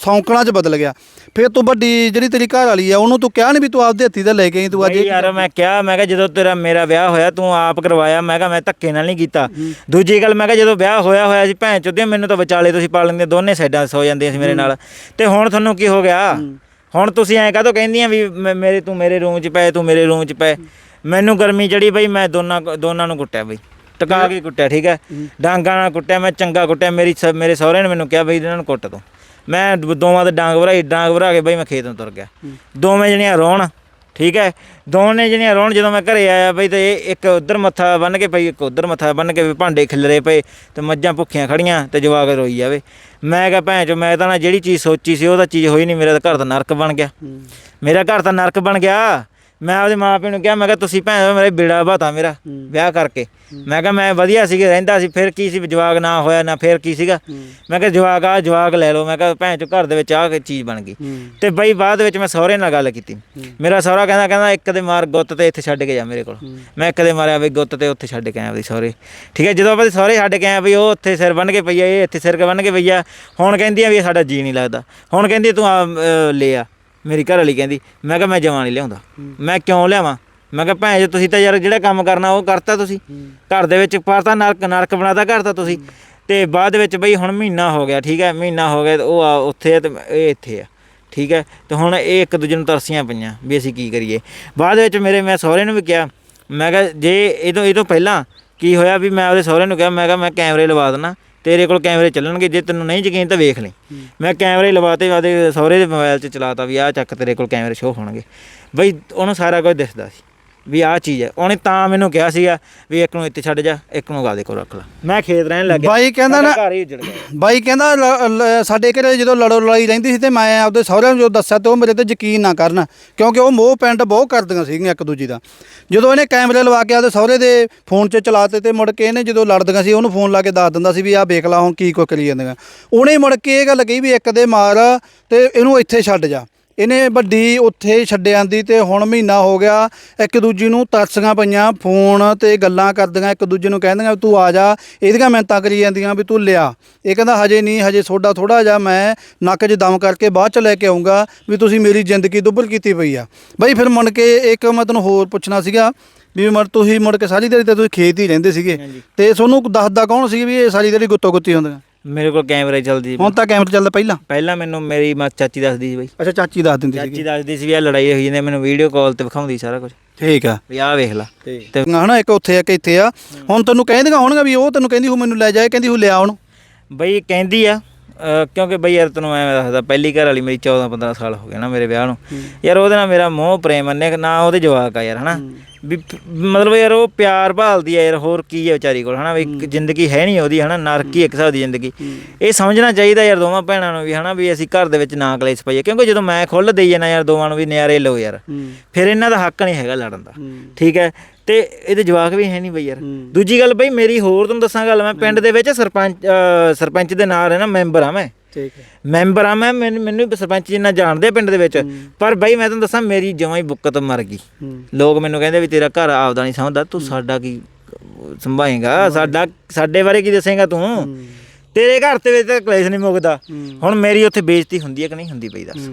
ਸੌਂਕਣਾ 'ਚ ਬਦਲ ਗਿਆ। ਫਿਰ ਤੂੰ ਵੱਡੀ ਜਿਹੜੀ ਤੇਰੀ ਘਰ ਵਾਲੀ ਆ ਉਹਨੂੰ ਤੂੰ ਕਿਹਾ ਨਹੀਂ ਵੀ ਤੂੰ ਆਪਦੇ ਹੱਥੀ ਤੇ ਲੈ ਕੇ ਆਈ ਤੂੰ ਅੱਜ ਬਈ ਯਾਰ ਮੈਂ ਕਿਹਾ ਮੈਂ ਕਿਹਾ ਜਦੋਂ ਤੇਰਾ ਮੇਰਾ ਵਿਆਹ ਹੋਇਆ ਤੂੰ ਆਪ ਕਰਵਾਇਆ ਮੈਂ ਕਿਹਾ ਮੈਂ ਧੱਕੇ ਨਾਲ ਨਹੀਂ ਕੀਤਾ। ਦੂਜੀ ਗੱਲ ਮੈਂ ਕਿਹਾ ਜਦੋਂ ਵਿਆਹ ਹੋਇਆ ਹੋਇਆ ਸੀ ਭੈਣ ਚੋਦਿਆਂ ਮੈਨੂੰ ਤਾਂ ਵਿਚਾਲੇ ਤੁਸੀਂ ਪਾ ਲੈਂਦੇ ਦੋਨੇ ਸਾਈਡਾਂ ਸੋ ਜਾਂਦੀਆਂ ਸੀ ਮੇਰੇ ਨਾਲ। ਤੇ ਹੁਣ ਤੁਹਾਨੂੰ ਕੀ ਹੋ ਗਿਆ? ਹੁਣ ਤੁਸੀਂ ਐਂ ਕਾਹਤੋਂ ਕਹਿੰਦੀਆਂ ਵੀ ਮੈਂ- ਮੇਰੇ ਤੂੰ ਮੇਰੇ ਰੂਮ 'ਚ ਪਏ ਤੂੰ ਮੇਰੇ ਰੂਮ 'ਚ ਪਏ ਮੈਨੂੰ ਗਰਮੀ ਚੜੀ ਬਈ ਮੈਂ ਦੋਨਾਂ ਦੋਨਾਂ ਨੂੰ ਕੁੱਟਿਆ ਬਈ। ਟਕਾ ਕੇ ਕੁੱਟਿਆ ਠੀਕ ਹੈ। ਡਾਂਗਾ ਨਾਲ ਕੁੱਟਿਆ ਮੈਂ ਚੰਗਾ ਕੁੱਟਿਆ ਮੇਰੀ ਸ- ਮੇਰੇ ਸਹੁਰੇ ਨੇ ਮੈਨੂੰ ਕਿਹਾ ਬਈ ਇਹਨਾਂ ਨੂੰ ਕੁੱਟ ਦੋ। ਮੈਂ ਦ- ਦੋਵਾਂ ਦੇ ਡਾਂਗ ਭਰਾਈ ਡਾਂਗ ਭਰਾ ਕੇ ਬਈ ਮੈਂ ਖੇਤ ਨੂੰ ਤੁਰ ਗਿਆ। ਦੋਵੇਂ ਜਣੀਆਂ ਰੋਣ ਠੀਕ ਹੈ? ਦੋਨੇ ਜਣੀਆਂ ਰੋਣ ਜਦੋਂ ਮੈਂ ਘਰੇ ਆਇਆ ਬਈ ਤੇ ਇਹ ਇੱਕ ਉਧਰ ਮੱਥਾ ਬੰਨ ਕੇ ਪਈ ਇੱਕ ਉਧਰ ਮੱਥਾ ਬੰਨ ਕੇ ਵੀ ਭਾਂਡੇ ਖਿਲਰੇ ਪਏ ਤੇ ਮੱਝਾਂ ਭੁੱਖੀਆਂ ਖੜੀਆਂ ਤੇ ਜਵਾਕ ਰੋਈ ਜਾਵੇ। ਮੈਂ ਕਿਹਾ ਭੈਣ ਚੋ ਮੈਂ ਤਾਂ ਨਾ ਜਿਹੜੀ ਚੀਜ਼ ਸੋਚੀ ਸੀ ਉਹ ਤਾਂ ਚੀਜ਼ ਹੋਈ ਨਹੀਂ ਮੇਰਾ ਤਾਂ ਘਰ ਦਾ ਨਰਕ ਬਣ ਗਿਆ। ਮੇਰਾ ਘਰ ਤਾਂ ਨਰਕ ਬਣ ਗਿਆ। ਮੈਂ ਆਪਦੇ ਮਾਪਿਆਂ ਨੂੰ ਕਿਹਾ ਮੈਂ ਕਿਹਾ ਤੁਸੀਂ ਭੈਣ ਮੇਰਾ ਬੇੜਾ ਬਾਤਾ ਮੇਰਾ ਵਿਆਹ ਕਰਕੇ। ਮੈਂ ਕਿਹਾ ਮੈਂ ਵਧੀਆ ਸੀ ਰਹਿੰਦਾ ਸੀ ਫਿਰ ਕੀ ਸੀ ਜਵਾਕ ਨਾ ਹੋਇਆ ਨਾ ਫਿਰ ਕੀ ਸੀਗਾ? ਮੈਂ ਕਿਹਾ ਜਵਾਕ ਆ ਜਵਾਕ ਲੈ ਲਓ। ਮੈਂ ਕਿਹਾ ਭੈਣ ਚੋ ਘਰ ਦੇ ਵਿੱਚ ਆ ਕੇ ਚੀਜ਼ ਬਣ ਗਈ। ਤੇ ਬਈ ਬਾਅਦ ਵਿੱਚ ਮੈਂ ਸਹੁਰੇ ਨਾਲ ਗੱਲ ਕੀਤੀ। ਮੇਰਾ ਸਹੁਰਾ ਕਹਿੰਦਾ ਕਹਿੰਦਾ ਇੱਕ ਦੇ ਮਾਰ ਗੁੱਤ ਤੇ ਇੱਥੇ ਛੱਡ ਕੇ ਜਾ ਮੇਰੇ ਕੋਲ। ਮੈਂ ਇੱਕ ਦੇ ਮਾਰਿਆ ਬਈ ਗੁੱਤ ਤੇ ਉੱਥੇ ਛੱਡ ਕੇ ਆਇਆ ਬਈ ਸਹੁਰੇ। ਠੀਕ ਹੈ ਜਦੋਂ ਆਪਾਂ ਸਹੁਰੇ ਛੱਡ ਕੇ ਆਏ ਬਈ ਉਹ ਉੱਥੇ ਸਿਰ ਬੰਨ ਕੇ ਪਈ ਆ ਇਹ ਇੱਥੇ ਸਿਰ ਬੰਨ ਕੇ ਪਈ ਆ। ਹੁਣ ਕਹਿੰਦੀ ਆ ਵੀ ਸਾਡਾ ਜੀ ਨਹੀਂ ਲੱਗਦਾ। ਹੁਣ ਕਹਿੰਦੀ ਤੂੰ ਲੈ ਆ। ਮੇਰੀ ਘਰ ਵਾਲੀ ਕਹਿੰਦੀ ਮੈਂ ਕਿਹਾ ਮੈਂ ਜਵਾਂ ਨਹੀਂ ਲਿਆਉਂਦਾ। ਮੈਂ ਕਿਉਂ ਲਿਆਵਾਂ? ਮੈਂ ਕਿਹਾ ਭੈਣ ਜੀ ਤੁਸੀਂ ਤਾਂ ਯਾਰ ਜਿਹੜਾ ਕੰਮ ਕਰਨਾ ਉਹ ਕਰਤਾ ਤੁਸੀਂ। ਘਰ ਦੇ ਵਿੱਚ ਪਾਤਾ ਨਰਕ ਨਰਕ ਬਣਾਤਾ ਘਰ ਤਾਂ ਤੁਸੀਂ। ਤੇ ਬਾਅਦ ਵਿੱਚ ਬਈ ਹੁਣ ਮਹੀਨਾ ਹੋ ਗਿਆ ਠੀਕ ਹੈ ਮਹੀਨਾ ਹੋ ਗਿਆ ਤੇ ਉਹ ਆ ਉੱਥੇ ਆ ਤੇ ਇਹ ਇੱਥੇ ਆ ਠੀਕ ਹੈ। ਤੇ ਹੁਣ ਇਹ ਇੱਕ ਦੂਜੇ ਨੂੰ ਤਰਸੀਆਂ ਪਈਆਂ ਵੀ ਅਸੀਂ ਕੀ ਕਰੀਏ। ਬਾਅਦ ਵਿੱਚ ਮੇਰੇ ਮੈਂ ਸਹੁਰੇ ਨੂੰ ਵੀ ਕਿਹਾ ਮੈਂ ਕਿਹਾ ਜੇ ਇਹ ਤੋਂ ਇਹ ਤੋਂ ਪਹਿਲਾਂ ਕੀ ਹੋਇਆ ਵੀ ਮੈਂ ਉਹਦੇ ਸਹੁਰੇ ਨੂੰ ਕਿਹਾ ਮੈਂ ਕਿਹਾ ਮੈਂ ਕੈਮਰੇ ਲਵਾ ਦਿੰਦਾ ਤੇਰੇ ਕੋਲ ਕੈਮਰੇ ਚੱਲਣਗੇ ਜੇ ਤੈਨੂੰ ਨਹੀਂ ਯਕੀਨ ਤਾਂ ਵੇਖ ਲਈ ਮੈਂ ਕੈਮਰੇ ਲਵਾਤੇ ਉਹਦੇ ਸਹੁਰੇ ਦੇ ਮੋਬਾਈਲ 'ਚ ਚਲਾਤਾ ਵੀ ਆਹ ਚੱਕ ਤੇਰੇ ਕੋਲ ਕੈਮਰੇ ਸ਼ੋਅ ਹੋਣਗੇ। ਬਈ ਉਹਨੂੰ ਸਾਰਾ ਕੁਝ ਦਿਖਦਾ ਸੀ। ਵੀ ਆਹ ਚੀਜ਼ ਹੈ। ਉਹਨੇ ਤਾਂ ਮੈਨੂੰ ਕਿਹਾ ਸੀਗਾ ਵੀ ਇੱਕ ਨੂੰ ਇੱਥੇ ਛੱਡ ਜਾ ਇੱਕ ਨੂੰ ਗਾਦੇ ਕੋਲ ਰੱਖ ਲੈ। ਮੈਂ ਖੇਤ ਰਹਿਣ ਲੱਗ ਗਿਆ। ਬਾਈ ਕਹਿੰਦਾ ਨਾ ਸਾਡਾ ਘਰ ਹੀ ਉੱਜੜ ਗਿਆ। ਬਾਈ ਕਹਿੰਦਾ ਲ- ਲ- ਸਾਡੇ ਘਰੇ ਜਦੋਂ ਲੜੋ ਲੜਾਈ ਰਹਿੰਦੀ ਸੀ ਤੇ ਮੈਂ ਆਪਦੇ ਸਹੁਰਿਆਂ ਨੂੰ ਜੋ ਦੱਸਿਆ ਤੇ ਉਹ ਮੇਰੇ ਤੇ ਯਕੀਨ ਨਾ ਕਰਨ ਕਿਉਂਕਿ ਉਹ ਮੋਹ ਪਿੰਡ ਬਹੁਤ ਕਰਦੀਆਂ ਸੀਗੀਆਂ ਇੱਕ ਦੂਜੀ ਦਾ। ਜਦੋਂ ਇਹਨੇ ਕੈਮਰੇ ਲਵਾ ਕੇ ਆਪਦੇ ਸਹੁਰੇ ਦੇ ਫੋਨ 'ਚ ਚਲਾਤੇ ਤੇ ਮੁੜ ਕੇ ਇਹਨੇ ਜਦੋਂ ਲੜਦੀਆਂ ਸੀ ਉਹਨੂੰ ਫੋਨ ਲਾ ਕੇ ਦੱਸ ਦਿੰਦਾ ਸੀ ਵੀ ਆਹ ਵੇਖ ਲਾ ਹੁਣ ਕੀ ਕੁ ਕਰੀ ਜਾਂਦੀਆਂ। ਉਹਨੇ ਮੁੜ ਕੇ ਇਹ ਗੱਲ ਕਹੀ ਵੀ ਇੱਕ ਦੇ ਮਾਰ ਤੇ ਇਹਨੂੰ ਇੱਥੇ ਛੱਡ ਜਾ। ਇਹਨੇ ਵੱਡੀ ਉੱਥੇ ਛੱਡ ਆਂਦੀ ਤੇ ਹੁਣ ਮਹੀਨਾ ਹੋ ਗਿਆ ਇੱਕ ਦੂਜੀ ਨੂੰ ਤਰਸੀਆਂ ਪਈਆਂ ਫੋਨ ਤੇ ਗੱਲਾਂ ਕਰਦੀਆਂ ਇੱਕ ਦੂਜੇ ਨੂੰ ਕਹਿੰਦੀਆਂ ਤੂੰ ਆ ਜਾ ਇਹਦੀਆਂ ਮਿਹਨਤਾਂ ਕਰੀ ਜਾਂਦੀਆਂ ਵੀ ਤੂੰ ਲਿਆ। ਇਹ ਕਹਿੰਦਾ ਹਜੇ ਨਹੀਂ ਹਜੇ ਸੋਡਾ ਥੋੜਾ ਜਿਹਾ ਮੈਂ ਨੱਕ 'ਚ ਦਮ ਕਰਕੇ ਬਾਅਦ 'ਚ ਲੈ ਕੇ ਆਉਂਗਾ ਵੀ ਤੁਸੀਂ ਮੇਰੀ ਜ਼ਿੰਦਗੀ ਦੁੱਬਰ ਕੀਤੀ ਪਈ ਆ। ਬਈ ਫਿਰ ਮੁੜ ਕੇ ਇੱਕ ਮੈਂ ਤੈਨੂੰ ਹੋਰ ਪੁੱਛਣਾ ਸੀਗਾ ਵੀ ਮਰ ਤੁਸੀਂ ਮੁੜ ਕੇ ਸਾਰੀ ਦਿਹਾੜੀ ਤੇ ਤੁਸੀਂ ਖੇਤ ਹੀ ਰਹਿੰਦੇ ਸੀਗੇ। ਤੇ ਤੁਹਾਨੂੰ ਦੱਸਦਾ ਕੌਣ ਸੀ ਵੀ ਇਹ ਸਾਰੀ ਦਿਹਾੜੀ ਗੁੱਤੋ ਗੁੱਤੀ ਹੁੰਦੀਆਂ? ਮੇਰੇ ਕੋਲ ਕੈਮਰੇ ਚੱਲਦੀ ਸੀ। ਹੁਣ ਤਾਂ ਕੈਮਰਾ ਚੱਲਦਾ ਪਹਿਲਾਂ? ਪਹਿਲਾਂ ਮੈਨੂੰ ਮੇਰੀ ਮਾਂ ਚਾਚੀ ਦੱਸਦੀ ਸੀ ਬਈ। ਅੱਛਾ ਚਾਚੀ ਦੱਸ ਦਿੰਦੀ ਚਾਚੀ ਦੱਸਦੀ ਸੀ ਵੀ ਆ ਲੜਾਈ ਹੋਈ ਜਾਂਦੀ ਮੈਨੂੰ ਵੀਡੀਓ ਕਾਲ ਤੇ ਵਿਖਾਉਂਦੀ ਸਾਰਾ ਕੁਝ ਠੀਕ ਆ। ਵੀ ਆਹ ਵੇਖ ਲੈ। ਤੇ ਹਨਾ ਇੱਕ ਉੱਥੇ ਆ ਕਿ ਇੱਥੇ ਆ। ਹੁਣ ਤੈਨੂੰ ਕਹਿੰਦੀਆਂ ਹੋਣਗਾ ਵੀ ਉਹ ਤੈਨੂੰ ਕਹਿੰਦੀ ਹੂੰ ਮੈਨੂੰ ਲੈ ਜਾਏ ਕਹਿੰਦੀ ਹੂੰ ਲਿਆ ਉਹਨੂੰ। ਬਈ ਕਹਿੰਦੀ ਆ ਕਿਉਂਕਿ ਬਈ ਯਾਰ ਤੈਨੂੰ ਮੈਂ ਦੱਸਦਾ ਪਹਿਲੀ ਘਰ ਵਾਲੀ ਮੇਰੀ 14 15 ਸਾਲ ਹੋ ਗਏ ਨਾ ਮੇਰੇ ਵਿਆਹ ਨੂੰ। ਯਾਰ ਉਹਦੇ ਨਾਲ ਮੇਰਾ ਮੋਹ ਪ੍ਰੇਮ ਅੰਨੇ ਨਾ ਉਹਦੇ ਜਵਾਕ ਆ ਯਾਰ ਹਨਾ? ਵੀ ਮਤਲਬ ਯਾਰ ਉਹ ਪਿਆਰ ਭਾਲਦੀ ਆ ਯਾਰ ਹੋਰ ਕੀ ਹੈ ਵਿਚਾਰੀ ਕੋਲ ਹਨਾ? ਵੀ ਜ਼ਿੰਦਗੀ ਹੈ ਨਹੀਂ ਉਹਦੀ ਹਨਾ? ਨਰਕੀ ਇੱਕ ਹਿਸਾਬ ਦੀ ਜ਼ਿੰਦਗੀ। ਇਹ ਸਮਝਣਾ ਚਾਹੀਦਾ ਯਾਰ ਦੋਵਾਂ ਭੈਣਾਂ ਨੂੰ ਵੀ ਹਨਾ? ਵੀ ਅਸੀਂ ਘਰ ਦੇ ਵਿੱਚ ਨਾ ਕਲੇਸ਼ ਪਾਈਏ ਕਿਉਂਕਿ ਜਦੋਂ ਮੈਂ ਖੁੱਲ ਦੇਈ ਜਾਣਾ ਯਾਰ ਦੋਵਾਂ ਨੂੰ ਵੀ ਨਿਆਰੇ ਲਓ ਯਾਰ। ਫਿਰ ਇਹਨਾਂ ਦਾ ਹੱਕ ਨਹੀਂ ਹੈਗਾ ਲੜਨ ਦਾ। ਠੀਕ ਹੈ? ਤੇ ਇਹਦੇ ਜਵਾਕ ਵੀ ਹੈ ਨਹੀਂ ਬਈ ਯਾਰ। ਦੂਜੀ ਗੱਲ ਬਈ ਮੇਰੀ ਹੋਰ ਤੁਹਾਨੂੰ ਦੱਸਾਂ ਗੱਲ ਮੈਂ ਪਿੰਡ ਦੇ ਵਿੱਚ ਸਰਪੰਚ ਸਰਪੰਚ ਦੇ ਨਾਲ ਹੈ ਨਾ ਮੈਂਬਰ ਆ ਮੈਂ। ਠੀਕ ਹੈ। ਮੈਂਬਰ ਆ ਮੈਂ ਮੈਨੂੰ ਸਰਪੰਚ ਜਿੰਨਾ ਜਾਣਦੇ ਪਿੰਡ ਦੇ ਵਿੱਚ। ਪਰ ਬਈ ਮੈਂ ਤੁਹਾਨੂੰ ਦੱਸਾਂ ਮੇਰੀ ਜਮਾਂ ਹੀ ਬੁੱਕਤ ਮਰ ਗਈ। ਲੋਕ ਮੈਨੂੰ ਕਹਿੰਦੇ ਵੀ ਤੇਰਾ ਘਰ ਆਪਦਾ ਨਹੀਂ ਸਮਝਦਾ ਤੂੰ ਸਾਡਾ ਕੀ ਸੰਭਾਏਗਾ? ਸਾਡਾ ਸਾਡੇ ਬਾਰੇ ਕੀ ਦੱਸੇਗਾ ਤੂੰ? ਤੇਰੇ ਘਰ ਤੇ ਵਿੱਚ ਤਾਂ ਕਲੇਸ਼ ਨਹੀਂ ਮੁੱਕਦਾ। ਹੁਣ ਮੇਰੀ ਉੱਥੇ ਬੇਇੱਜ਼ਤੀ ਹੁੰਦੀ ਹੈ ਕਿ ਨਹੀਂ ਹੁੰਦੀ ਬਈ ਦੱਸ।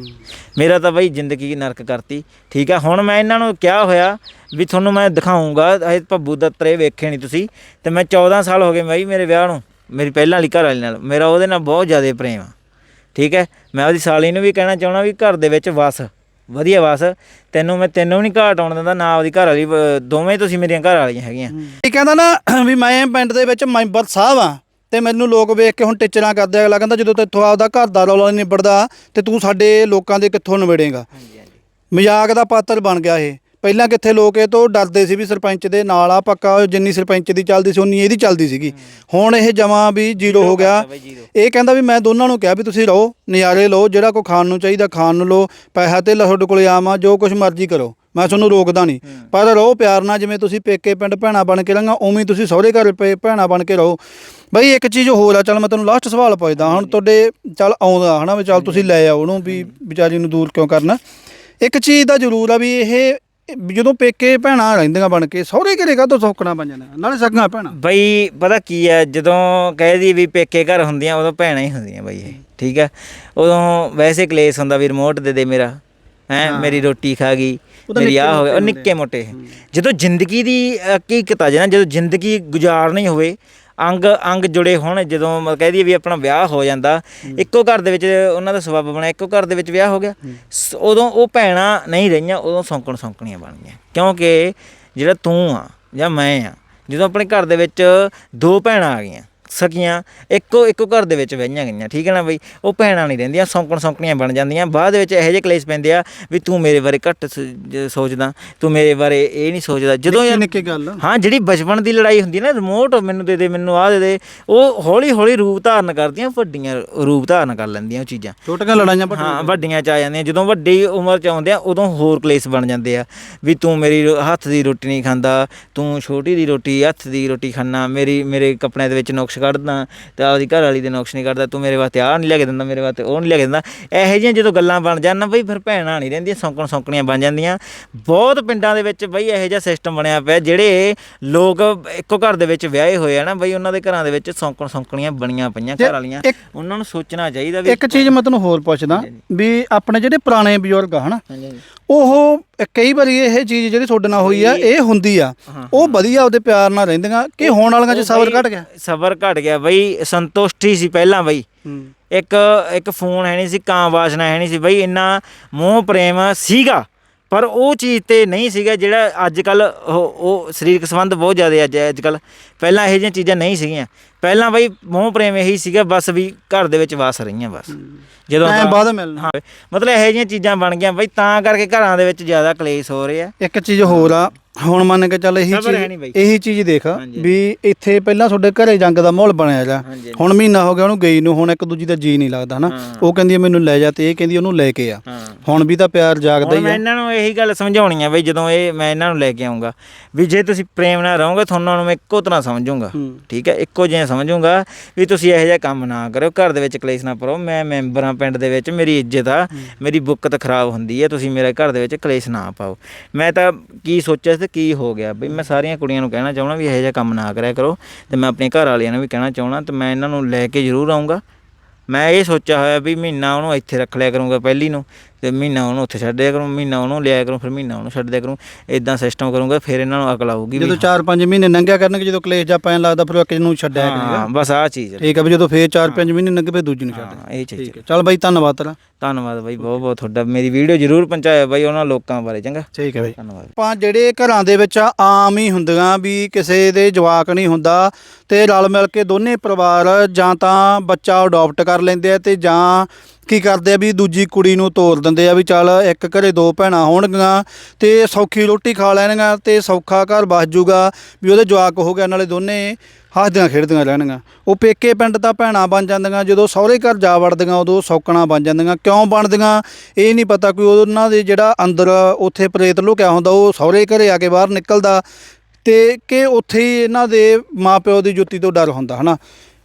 ਮੇਰਾ ਤਾਂ ਬਈ ਜ਼ਿੰਦਗੀ ਨਰਕ ਕਰਤੀ। ਠੀਕ ਆ ਹੁਣ ਮੈਂ ਇਹਨਾਂ ਨੂੰ ਕਿਹਾ ਹੋਇਆ ਵੀ ਤੁਹਾਨੂੰ ਮੈਂ ਦਿਖਾਉਂਗਾ ਇਹ ਭੱਬੂ ਦੱਤਰੇ ਵੇਖੇ ਨਹੀਂ ਤੁਸੀਂ। ਤੇ ਮੈਂ 14 ਸਾਲ ਹੋ ਗਏ ਬਈ ਮੇਰੇ ਵਿਆਹ ਨੂੰ ਮੇਰੀ ਪਹਿਲਾਂ ਵਾਲੀ ਘਰ ਵਾਲੀ ਨਾਲ। ਮੇਰਾ ਉਹਦੇ ਨਾਲ ਬਹੁਤ ਜ਼ਿਆਦਾ ਪ੍ਰੇਮ ਆ। ਠੀਕ ਹੈ ਮੈਂ ਉਹਦੀ ਸਾਲੀ ਨੂੰ ਵੀ ਕਹਿਣਾ ਚਾਹਣਾ ਵੀ ਘਰ ਦੇ ਵਿੱਚ ਵਸ। ਵਧੀਆ ਵਸ। ਤੈਨੂੰ ਮੈਂ ਤੈਨੂੰ ਵੀ ਨਹੀਂ ਘਾਟ ਆਉਣ ਦਿੰਦਾ ਨਾ ਉਹਦੀ ਘਰ ਵਾਲੀ ਦੋਵੇਂ ਤੁਸੀਂ ਮੇਰੀਆਂ ਘਰ ਵਾਲੀਆਂ ਹੈਗੀਆਂ ਇਹ ਕਹਿੰਦਾ ਨਾ ਵੀ ਮੈਂ ਪਿੰਡ ਦੇ ਵਿੱਚ ਮੈਂਬਰ ਸਾਹਿਬ ਆ। ਤੇ ਮੈਨੂੰ ਲੋਕ ਵੇਖ ਕੇ ਹੁਣ ਟਿਚਰਾਂ ਕਰਦੇ ਆ ਅਗਲਾ ਕਹਿੰਦਾ ਜਦੋਂ ਤੇਥੋਂ ਆਪਦਾ ਘਰ ਦਾ ਰੌਲਾ ਨਹੀਂ ਨਿਬੜਦਾ ਤੇ ਤੂੰ ਸਾਡੇ ਲੋਕਾਂ ਦੇ ਕਿੱਥੋਂ ਨਿਬੜੇਗਾ? ਮਜ਼ਾਕ ਦਾ ਪਾਤਰ ਬਣ ਗਿਆ ਇਹ। ਪਹਿਲਾਂ ਕਿੱਥੇ ਲੋਕ ਇਹ ਤੋਂ ਡਰਦੇ ਸੀ ਵੀ ਸਰਪੰਚ ਦੇ ਨਾਲ ਆ ਪੱਕਾ ਜਿੰਨੀ ਸਰਪੰਚ ਦੀ ਚੱਲਦੀ ਸੀ ਉਨੀ ਇਹਦੀ ਚੱਲਦੀ ਸੀਗੀ। ਹੁਣ ਇਹ ਜਮਾ ਵੀ ਜ਼ੀਰੋ ਹੋ ਗਿਆ। ਇਹ ਕਹਿੰਦਾ ਵੀ ਮੈਂ ਦੋਨਾਂ ਨੂੰ ਕਿਹਾ ਵੀ ਤੁਸੀਂ ਰਹੋ ਨਜ਼ਾਰੇ ਲਓ ਜਿਹੜਾ ਕੋ ਖਾਣ ਨੂੰ ਚਾਹੀਦਾ ਖਾਣ ਨੂੰ ਲਓ ਪੈਸਾ ਤੇ ਤੁਹਾਡੇ ਕੋਲੇ ਆਵਾਂ ਜੋ ਕੁਝ ਮਰਜ਼ੀ ਕਰੋ। ਮੈਂ ਤੁਹਾਨੂੰ ਰੋਕਦਾ ਨਹੀਂ। ਪਰ ਰਹੋ ਪਿਆਰ ਨਾਲ ਜਿਵੇਂ ਤੁਸੀਂ ਪੇਕੇ ਪਿੰਡ ਭੈਣਾ ਬਣ ਕੇ ਰਹਾਂਗਾ ਉਵੇਂ ਤੁਸੀਂ ਸਹੁਰੇ ਘਰ ਪੇ ਭੈਣਾ ਬਣ ਕੇ ਰਹੋ। ਬਈ ਇੱਕ ਚੀਜ਼ ਹੋਰ ਆ ਚੱਲ ਮੈਂ ਤੁਹਾਨੂੰ ਲਾਸਟ ਸਵਾਲ ਪੁੱਛਦਾ। ਹੁਣ ਤੁਹਾਡੇ ਚੱਲ ਆਉਂਦਾ ਹਨਾ ਵੀ ਚੱਲ ਤੁਸੀਂ ਲੈ ਆਓ ਉਹਨੂੰ ਵੀ ਵਿਚਾਰੀ ਨੂੰ ਦੂਰ ਕਿਉਂ ਕਰਨਾ। ਇੱਕ ਚੀਜ਼ ਦਾ ਜ਼ਰੂਰ ਆ ਵੀ ਇਹ ਜਦੋਂ ਪੇਕੇ ਭੈਣਾਂ ਰਹਿੰਦੀਆਂ ਬਣ ਕੇ ਸਹੁਰੇ ਘਰੇ ਕਾਹਤੋਂ ਸੌਕਣਾ ਬਣ ਜਾਂਦਾ? ਨਾਲੇ ਸਗੀਆਂ ਭੈਣਾਂ। ਬਈ ਪਤਾ ਕੀ ਹੈ ਜਦੋਂ ਕਹਿ ਦੀ ਵੀ ਪੇਕੇ ਘਰ ਹੁੰਦੀਆਂ ਉਦੋਂ ਭੈਣਾਂ ਹੀ ਹੁੰਦੀਆਂ ਬਈ ਇਹ ਠੀਕ ਹੈ ਉਦੋਂ ਵੈਸੇ ਕਲੇਸ਼ ਹੁੰਦਾ ਵੀ ਰਿਮੋਟ ਦੇ ਦੇ ਮੇਰਾ ਹੈ ਮੇਰੀ ਰੋਟੀ ਖਾ ਗਈ। ਤਾਂ ਮੇਰੀ ਆ ਨਿੱਕੇ ਹੋ ਗਿਆ ਉਹ ਨਿੱਕੇ ਮੋਟੇ। ਜਦੋਂ ਜ਼ਿੰਦਗੀ ਦੀ ਹਕੀਕਤ ਆ ਜਾਣਾ ਜਦੋਂ ਜ਼ਿੰਦਗੀ ਗੁਜ਼ਾਰਨੀ ਹੋਵੇ ਅੰਗ ਅੰਗ ਜੁੜੇ ਹੋਣ ਜਦੋਂ ਮ- ਕਹਿ ਦਈਏ ਵੀ ਆਪਣਾ ਵਿਆਹ ਹੋ ਜਾਂਦਾ ਇੱਕੋ ਘਰ ਦੇ ਵਿੱਚ ਉਹਨਾਂ ਦਾ ਸਬੱਬ ਬਣਿਆ ਇੱਕੋ ਘਰ ਦੇ ਵਿੱਚ ਵਿਆਹ ਹੋ ਗਿਆ। ਉਦੋਂ ਉਹ ਭੈਣਾਂ ਨਹੀਂ ਰਹੀਆਂ ਉਦੋਂ ਸੌਂਕਣ ਸੌਂਕਣੀਆਂ ਬਣ ਗਈਆਂ। ਕਿਉਂਕਿ ਜਿਹੜਾ ਤੂੰ ਆ ਜਾਂ ਮੈਂ ਆ ਜਦੋਂ ਆਪਣੇ ਘਰ ਦੇ ਵਿੱਚ ਦੋ ਭੈਣਾਂ ਆ ਗਈਆਂ ਸਕੀਆਂ ਇੱਕੋ ਇੱਕੋ ਘਰ ਦੇ ਵਿੱਚ ਵਹੀਆਂ ਗਈਆਂ ਠੀਕ ਹੈ ਨਾ ਬਈ? ਉਹ ਭੈਣਾਂ ਨਹੀਂ ਰਹਿੰਦੀਆਂ ਸੌਂਕਣ ਸੌਂਕਣੀਆਂ ਬਣ ਜਾਂਦੀਆਂ। ਬਾਅਦ ਵਿੱਚ ਇਹੋ ਜਿਹੇ ਕਲੇਸ਼ ਪੈਂਦੇ ਆ ਵੀ ਤੂੰ ਮੇਰੇ ਬਾਰੇ ਘੱਟ ਸੋਚਦਾ ਤੂੰ ਮੇਰੇ ਬਾਰੇ ਇਹ ਨਹੀਂ ਸੋਚਦਾ। ਜਦੋਂ ਯਾਰ ਨਿੱਕੀ ਗੱਲ ਹਾਂ ਜਿਹੜੀ ਬਚਪਨ ਦੀ ਲੜਾਈ ਹੁੰਦੀ ਨਾ ਰਿਮੋਟ ਮੈਨੂੰ ਦੇ ਦੇ ਮੈਨੂੰ ਆਹ ਦੇ ਦੇ ਉਹ ਹੌਲੀ ਹੌਲੀ ਰੂਪ ਧਾਰਨ ਕਰਦੀਆਂ ਵੱਡੀਆਂ ਰੂਪ ਧਾਰਨ ਕਰ ਲੈਂਦੀਆਂ ਉਹ ਚੀਜ਼ਾਂ। ਛੋਟੀਆਂ ਲੜਾਈਆਂ ਹਾਂ ਵੱਡੀਆਂ ਚ ਆ ਜਾਂਦੀਆਂ ਜਦੋਂ ਵੱਡੀ ਉਮਰ ਚ ਆਉਂਦੇ ਆ ਉਦੋਂ ਹੋਰ ਕਲੇਸ਼ ਬਣ ਜਾਂਦੇ ਆ ਵੀ ਤੂੰ ਮੇਰੀ ਹੱਥ ਦੀ ਰੋਟੀ ਨਹੀਂ ਖਾਂਦਾ ਤੂੰ ਛੋਟੀ ਦੀ ਰੋਟੀ ਹੱਥ ਦੀ ਰੋਟੀ ਖਾਣਾ ਮੇਰੀ ਮੇਰੇ ਕੱਪੜਿਆਂ ਦੇ ਵਿੱਚ ਨੁਕਸ ਕੱਢਦਾ ਤੇ ਆਪਦੀ ਘਰ ਵਾਲੀ ਦੇ ਨੁਕਸ ਨਹੀਂ ਕੱਢਦਾ ਤੂੰ ਮੇਰੇ ਵਾਸਤੇ ਆਹ ਨਹੀਂ ਲਿਆ ਕੇ ਦਿੰਦਾ ਮੇਰੇ ਵਾਸਤੇ ਉਹ ਨਹੀਂ ਲਿਆ ਕੇ ਦਿੰਦਾ। ਇਹੋ ਜਿਹੀਆਂ ਜਦੋਂ ਗੱਲਾਂ ਬਣ ਜਾਣ ਨਾ ਬਈ ਫਿਰ ਭੈਣਾਂ ਨਹੀਂ ਰਹਿੰਦੀਆਂ ਸੌਂਕਣ ਸੌਂਕਣੀਆਂ ਬਣ ਜਾਂਦੀਆਂ। ਬਹੁਤ ਪਿੰਡਾਂ ਦੇ ਵਿੱਚ ਬਈ ਇਹੋ ਜਿਹਾ ਸਿਸਟਮ ਬਣਿਆ ਪਿਆ ਜਿਹੜੇ ਲੋਕ ਇੱਕੋ ਘਰ ਦੇ ਵਿੱਚ ਵਿਆਹੇ ਹੋਏ ਆ ਨਾ ਬਈ ਉਹਨਾਂ ਦੇ ਘਰਾਂ ਦੇ ਵਿੱਚ ਸੌਂਕਣ ਸੌਂਕਣੀਆਂ ਬਣੀਆਂ ਪਈਆਂ ਘਰ ਵਾਲੀਆਂ। ਉਹਨਾਂ ਨੂੰ ਸੋਚਣਾ ਚਾਹੀਦਾ ਵੀ ਇੱਕ ਚੀਜ਼ ਮੈਂ ਤੁਹਾਨੂੰ ਹੋਰ ਪੁੱਛਦਾ ਵੀ ਆਪਣੇ ਜਿਹੜੇ ਪੁਰਾਣੇ ਬਜ਼ੁਰਗ ਆ ਹਨਾ ਉਹ ਕਈ ਵਾਰੀ ਇਹ ਚੀਜ਼ ਜਿਹੜੀ ਤੁਹਾਡੇ ਨਾਲ ਹੋਈ ਆ ਇਹ ਹੁੰਦੀ ਆ। ਉਹ ਵਧੀਆ ਉਹਦੇ ਪਿਆਰ ਨਾਲ ਰਹਿੰਦੀਆਂ ਕਿ ਹੋਣ ਵਾਲੀਆਂ ਚ ਸਬਰ ਘਟ ਗਿਆ? ਸਬਰ ਘਟ ਗਿਆ। ਬਈ ਸੰਤੁਸ਼ਟੀ ਸੀ ਪਹਿਲਾਂ ਬਈ। ਇੱਕ ਇੱਕ ਫੋਨ ਹੈ ਨਹੀਂ ਸੀ ਕਾਂ ਵਾਸਨਾ ਹੈ ਨਹੀਂ ਸੀ। ਬਈ ਇੰਨਾ ਮੋਹ ਪ੍ਰੇਮ ਸੀਗਾ। ਪਰ ਉਹ ਚੀਜ਼ ਤੇ ਨਹੀਂ ਸੀਗਾ ਜਿਹੜਾ ਅੱਜ ਕੱਲ ਉਹ ਉਹ ਸਰੀਰਕ ਸੰਬੰਧ ਬਹੁਤ ਜ਼ਿਆਦਾ ਅੱਜ ਅੱਜ ਕੱਲ ਪਹਿਲਾਂ ਇਹੋ ਜਿਹੀਆਂ ਚੀਜ਼ਾਂ ਨਹੀਂ ਸੀਗੀਆਂ। ਪਹਿਲਾਂ ਬਈ ਮੋਹ ਪ੍ਰੇਮ ਇਹੀ ਸੀਗਾ ਬਸ ਵੀ ਘਰ ਦੇ ਵਿੱਚ ਵਸ ਰਹੀਆਂ ਬਸ। ਜਦੋਂ ਦਾ- ਬਾਅਦ ਮਿਲਣਾ। ਹਾਂ ਮਤਲਬ ਇਹੋ ਜਿਹੀਆਂ ਚੀਜ਼ਾਂ ਬਣ ਗਈਆਂ। ਬਈ ਤਾਂ ਕਰਕੇ ਘਰਾਂ ਦੇ ਵਿੱਚ ਜ਼ਿਆਦਾ ਕਲੇਸ਼ ਹੋ ਰਹੇ। ਆ ਇੱਕ ਚੀਜ਼ ਹੋਰ ਆ ਹੁਣ ਮੰਨ ਕੇ ਚੱਲ ਇਹੀ ਸਬਰ ਹੈ ਨਹੀਂ ਚੀਜ਼ ਬਈ। ਇਹੀ ਚੀਜ਼ ਦੇਖ। ਹਾਂਜੀ। ਵੀ ਇੱਥੇ ਪਹਿਲਾਂ ਤੁਹਾਡੇ ਘਰੇ ਜੰਗ ਦਾ ਮਾਹੌਲ ਬਣਿਆ ਜਾ ਹਾਂਜੀ। ਹੁਣ ਮਹੀਨਾ ਹੋ ਗਿਆ ਉਹਨੂੰ ਗਈ ਨੂੰ ਹੁਣ ਇੱਕ ਦੂਜੀ ਦਾ ਜੀ ਨਹੀਂ ਲੱਗਦਾ ਹਨਾ। ਹਾਂ। ਉਹ ਕਹਿੰਦੀ ਮੈਨੂੰ ਲੈ ਜਾ ਤੇ ਇਹ ਕਹਿੰਦੀ ਉਹਨੂੰ ਲੈ ਕੇ ਆ। ਹਾਂ। ਹੁਣ ਵੀ ਤਾਂ ਪਿਆਰ ਜਾਗਦਾ ਹੁਣ ਹੀ ਮੈਂ ਆ। ਇਹਨਾਂ ਨੂੰ ਇਹੀ ਗੱਲ ਸਮਝਾਉਣੀ ਆ ਬਈ ਜਦੋਂ ਇਹ ਮੈਂ ਇਹਨਾਂ ਨੂੰ ਲੈ ਕੇ ਆਉਂਗਾ ਵੀ ਜੇ ਤੁਸੀਂ ਪ੍ਰੇਮ ਨਾਲ ਰਹੋਗੇ ਤੁਹਾਨੂੰ ਮੈਂ ਇੱਕੋ ਤਰ੍ਹਾਂ ਸਮਝੂੰਗਾ। ਹੂੰ। ਠੀਕ ਹੈ? ਇੱਕੋ ਜਿਹਾ ਸਮਝੂੰਗਾ ਵੀ ਤੁਸੀਂ ਇਹੋ ਜਿਹਾ ਕੰਮ ਨਾ ਕਰੋ ਘਰ ਦੇ ਵਿੱਚ ਕਲੇਸ਼ ਨਾ ਪਾਓ ਮੈਂ ਮੈਂਬਰ ਪਿੰਡ ਦੇ ਵਿੱਚ ਮੇਰੀ ਇੱਜ਼ਤ ਆ। ਮੇਰੀ ਬੁੱਕਤ ਖਰਾਬ ਹੁੰਦੀ ਹੈ। ਤੁਸੀਂ ਮੇਰੇ ਘਰ ਦੇ ਵਿੱਚ ਕਲੇਸ਼ ਨਾ ਪਾਓ। ਮੈਂ ਤਾਂ ਕੀ ਸੋਚਿਆ ਸੀ ਤੇ ਕੀ ਹੋ ਗਿਆ? ਬਈ ਮੈਂ ਸਾਰੀਆਂ ਕੁੜੀਆਂ ਨੂੰ ਕਹਿਣਾ ਚਾਹਣਾ ਵੀ ਇਹੋ ਜਿਹਾ ਕੰਮ ਨਾ ਕਰਿਆ ਕਰੋ ਤੇ ਮੈਂ ਆਪਣੇ ਘਰ ਵਾਲਿਆਂ ਨੂੰ ਵੀ ਕਹਿਣਾ ਚਾਹਣਾ ਤੇ ਮੈਂ ਇਹਨਾਂ ਨੂੰ ਲੈ ਕੇ ਜ਼ਰੂਰ ਆਉਂਗਾ ਮੈਂ ਇਹ ਸੋਚਿਆ ਹੋਇਆ ਵੀ ਮਹੀਨਾ ਉਹਨੂੰ ਇੱਥੇ ਰੱਖ ਲਿਆ ਕਰੂੰਗਾ ਪਹਿਲੀ ਨੂੰ ਤੇ ਮਹੀਨਾ ਉਹਨੂੰ ਉੱਥੇ ਛੱਡ ਦਿਆ ਕਰੂੰ ਮਹੀਨਾ ਉਹਨੂੰ ਲਿਆਇਆ ਕਰੂੰ ਫਿਰ ਮਹੀਨਾ ਉਹਨੂੰ ਛੱਡ ਦਿਆ ਕਰੂੰ ਇਦਾਂ ਸਿਸਟਮ ਕਰੂੰਗਾ ਫਿਰ ਇਹਨਾਂ ਨੂੰ ਅਕਲ ਆਊਗੀ ਵੀ ਜਦੋਂ 4-5 ਮਹੀਨੇ ਲੰਘਿਆ ਕਰਨਗੇ ਜਦੋਂ ਕਲੇਸ਼ ਜਾ ਪੈਣ ਲੱਗਦਾ ਫਿਰ ਉਹ ਇੱਕ ਨੂੰ ਛੱਡਿਆ ਕਰੇਗਾ। ਹਾਂ ਬਸ ਆਹ ਚੀਜ਼ ਹੈ। ਠੀਕ ਆ ਵੀ ਜਦੋਂ ਫੇਰ 4-5 ਮਹੀਨੇ ਲੰਘੇ ਫੇਰ ਦੂਜੀ ਨੂੰ ਛੱਡ ਹਾਂ ਇਹ ਚੀਜ਼ ਠੀਕ ਹੈ ਚੱਲ ਬਾਈ ਧੰਨਵਾਦ ਤੇਰਾ। ਧੰਨਵਾਦ ਬਾਈ ਬਹੁਤ ਬਹੁਤ ਤੁਹਾਡਾ। ਮੇਰੀ ਵੀਡੀਓ ਜ਼ਰੂਰ ਪਹੁੰਚਾਇਆ ਬਾਈ ਉਹਨਾਂ ਲੋਕਾਂ ਬਾਰੇ ਚੰਗਾ? ਠੀਕ ਹੈ ਬਾਈ। ਧੰਨਵਾਦ। ਆਪਾਂ ਜਿਹੜੇ ਘਰਾਂ ਦੇ ਵਿੱਚ ਆਮ ਹੀ ਹੁੰਦੀਆਂ ਵੀ ਕਿਸੇ ਦੇ ਜਵਾਕ ਨਹੀਂ ਹੁੰਦਾ ਤੇ ਰਲ ਮਿਲ ਕੇ ਦੋਨੇ ਪਰਿਵਾਰ ਜਾਂ ਤਾਂ ਬੱਚਾ ਅਡਾਪਟ ਕਰ ਲੈਂਦੇ ਆ ਤੇ ਜਾਂ ਕੀ ਕਰਦੇ ਆ ਵੀ ਦੂਜੀ ਕੁੜੀ ਨੂੰ ਤੋਰ ਦਿੰਦੇ ਆ ਵੀ ਚੱਲ ਇੱਕ ਘਰੇ ਦੋ ਭੈਣਾਂ ਹੋਣਗੀਆਂ ਤੇ ਸੌਖੀ ਰੋਟੀ ਖਾ ਲੈਣਗੀਆਂ ਤੇ ਸੌਖਾ ਘਰ ਬਸ ਜੂਗਾ ਵੀ ਉਹਦੇ ਜਵਾਕ ਹੋ ਗਿਆ ਨਾਲੇ ਦੋਨੇ ਹੱਸਦੀਆਂ ਖੇਡਦੀਆਂ ਰਹਿਣਗੀਆਂ। ਉਹ ਪੇਕੇ ਪਿੰਡ ਤਾਂ ਭੈਣਾਂ ਬਣ ਜਾਂਦੀਆਂ, ਜਦੋਂ ਸਹੁਰੇ ਘਰ ਜਾ ਵੜਦੀਆਂ ਉਦੋਂ ਸੌਕਣਾ ਬਣ ਜਾਂਦੀਆਂ। ਕਿਉਂ ਬਣਦੀਆਂ? ਇਹ ਨਹੀਂ ਪਤਾ ਕੋਈ ਉਹਨਾਂ ਦੇ ਜਿਹੜਾ ਅੰਦਰ ਉੱਥੇ ਪ੍ਰੇਤ ਲੁਕਿਆ ਹੁੰਦਾ, ਉਹ ਸਹੁਰੇ ਘਰੇ ਆ ਕੇ ਬਾਹਰ ਨਿਕਲਦਾ ਤੇ ਕਿ ਉੱਥੇ ਹੀ ਇਹਨਾਂ ਦੇ ਮਾਪਿਓ ਦੀ ਜੁੱਤੀ ਤੋਂ ਡਰ ਹੁੰਦਾ, ਹਨਾ?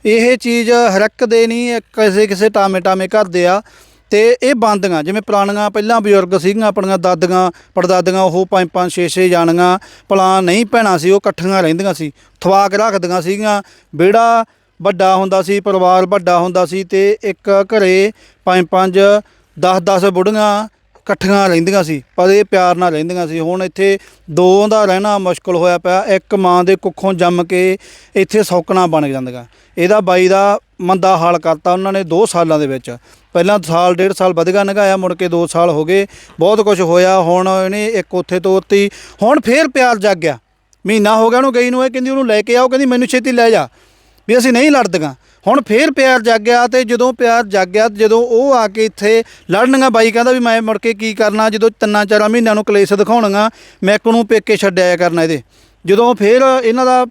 ਇਹ ਚੀਜ਼ ਹਰ ਇੱਕ ਦੇ ਨਹੀਂ, ਇਹ ਕਿਸੇ ਕਿਸੇ ਟਾਮੇ ਟਾਮੇ ਕਰਦੇ ਆ। ਤੇ ਇਹ ਬੰਦੀਆਂ, ਜਿਵੇਂ ਪੁਰਾਣੀਆਂ ਪਹਿਲਾਂ ਬਜ਼ੁਰਗ ਸੀਗੀਆਂ, ਆਪਣੀਆਂ ਦਾਦੀਆਂ, ਪੜਦਾਦੀਆਂ, ਉਹ ਪੰਜ ਪੰਜ, ਛੇ ਛੇ ਜਾਣੀਆਂ ਪਲਾਂ ਨਹੀਂ ਭੈਣਾਂ ਸੀ, ਉਹ ਇਕੱਠੀਆਂ ਰਹਿੰਦੀਆਂ ਸੀ ਥਵਾ ਕੇ ਰੱਖਦੀਆਂ ਸੀਗੀਆਂ। ਵਿਹੜਾ ਵੱਡਾ ਹੁੰਦਾ ਸੀ, ਪਰਿਵਾਰ ਵੱਡਾ ਹੁੰਦਾ ਸੀ, ਤੇ ਇੱਕ ਘਰੇ ਪੰਜ ਪੰਜ 10 10 ਬੁੜੀਆਂ ਇਕੱਠੀਆਂ ਰਹਿੰਦੀਆਂ ਸੀ, ਪਰ ਇਹ ਪਿਆਰ ਨਾਲ ਰਹਿੰਦੀਆਂ ਸੀ। ਹੁਣ ਇੱਥੇ ਦੋ ਦਾ ਰਹਿਣਾ ਮੁਸ਼ਕਲ ਹੋਇਆ ਪਿਆ, ਇੱਕ ਮਾਂ ਦੇ ਕੁੱਖੋਂ ਜੰਮ ਕੇ ਇੱਥੇ ਸੌਕਣਾ ਬਣ ਜਾਂਦੀਆਂ। ਇਹਦਾ ਬਾਈ ਦਾ ਮੰਦਾ ਹਾਲ ਕਰਤਾ ਉਹਨਾਂ ਨੇ 2 ਸਾਲਾਂ ਦੇ ਵਿੱਚ। ਪਹਿਲਾਂ ਸਾਲ, ਡੇਢ ਸਾਲ ਵਧਗਾ ਨਗਾਇਆ ਮੁੜ ਕੇ 2 ਸਾਲ ਹੋ ਗਏ। ਬਹੁਤ ਕੁਝ ਹੋਇਆ, ਹੁਣ ਇਹਨੇ ਇੱਕ ਉੱਥੇ ਤੋਰਤੀ। ਹੁਣ ਫੇਰ ਪਿਆਰ ਜਾਗ ਗਿਆ। ਮਹੀਨਾ ਹੋ ਗਿਆ ਉਹਨੂੰ ਗਈ ਨੂੰ, ਇਹ ਕਹਿੰਦੀ ਉਹਨੂੰ ਲੈ ਕੇ ਆਓ, ਕਹਿੰਦੀ ਮੈਨੂੰ ਛੇਤੀ ਲੈ ਜਾ। ਵੀ ਅਸੀਂ ਨਹੀਂ ਲੜਦੀਆਂ। ਹੁਣ ਫੇਰ ਪਿਆਰ ਜਾਗਿਆ ਤੇ ਜਦੋਂ ਪਿਆਰ ਜਾਗਿਆ ਜਦੋਂ ਉਹ ਆ ਕੇ ਇੱਥੇ ਲੜਨਗਾ ਬਾਈ ਕਹਿੰਦਾ ਵੀ ਮੈਂ ਮੁੜ ਕੇ ਕੀ ਕਰਨਾ ਜਦੋਂ ਤਿੰਨਾਂ ਚਾਰਾਂ ਮਹੀਨਿਆਂ ਨੂੰ ਕਲੇਸ਼ ਦਿਖਾਉਣਗਾ ਮੈਂ ਇੱਕ ਨੂੰ ਪੇਕੇ ਛੱਡਿਆ ਕਰਨਾ ਇਹਦੇ। ਜਦੋਂ ਫੇਰ ਇਹਨਾਂ ਦਾ